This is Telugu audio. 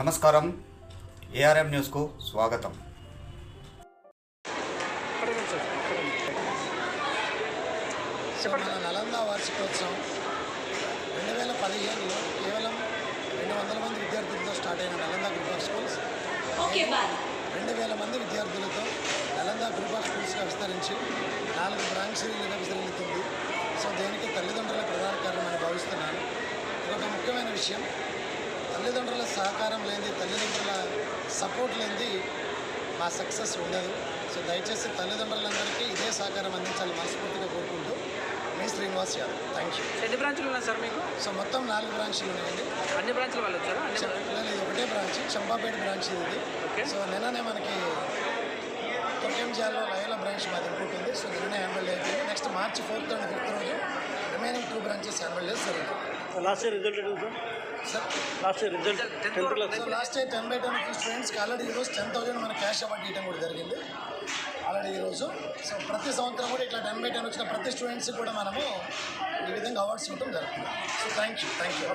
నమస్కారం. ఏఆర్ఎం న్యూస్కు స్వాగతం. నలంద వార్షికోత్సవం రెండు వేల పదిహేనులో కేవలం రెండు వందల మంది విద్యార్థులతో స్టార్ట్ అయిన Nalanda group of schools. Okay bye. రెండు వేల మంది విద్యార్థులతో నలంద గ్రూప్ ఆఫ్ స్కూల్స్గా విస్తరించి నాలుగు బ్రాంచీలుగా విస్తరిల్లుతుంది సో దీనికి తల్లిదండ్రుల ప్రధాన కారణమని భావిస్తున్నాను. ఇంకొక ముఖ్యమైన విషయం. తల్లిదండ్రుల సహకారం లేనిది తల్లిదండ్రుల సపోర్ట్ లేనిది మా సక్సెస్ ఉండదు. సో దయచేసి తల్లిదండ్రులందరికీ ఇదే సహకారం అందించాలని మనస్ఫూర్తిగా కోరుకుంటూ మీ శ్రీనివాస్ యాదవ్. థ్యాంక్ యూ ఎన్ని బ్రాంచ్లు ఉన్నాయి సార్ మీకు? సో మొత్తం నాలుగు బ్రాంచ్లు ఉన్నాయండి. అన్ని బ్రాంచ్ల వాళ్ళు వచ్చారా? లేదు, ఇది ఒకటే బ్రాంచ్ చంపాపేట బ్రాంచ్ ఇది. సో నిన్ననే మనకి తొక్కెంజాల్లో లయల బ్రాంచ్ మాది ఉంది. సో నిన్ననే యాన్యువల్ డే అయిపోయింది. Next March fourth and fifth రోజు remaining two branches annual day జరుగుతుంది. లాస్ట్ ఇయర్ రిజల్ట్ ఎటు sir last year result tenth class so last year ten by ten స్టూడెంట్స్కి ఆల్రెడీ ఈరోజు టెన్ థౌసండ్ మన క్యాష్ అవార్డు ఇవ్వడం కూడా జరిగింది. ఆల్రెడీ ఈరోజు. సో ప్రతి సంవత్సరం కూడా ఇట్లా టెన్ బై టెన్ వచ్చిన ప్రతి స్టూడెంట్స్కి కూడా మనము ఈ విధంగా అవార్డ్స్ ఇవ్వడం జరుగుతుంది. So thank you thank you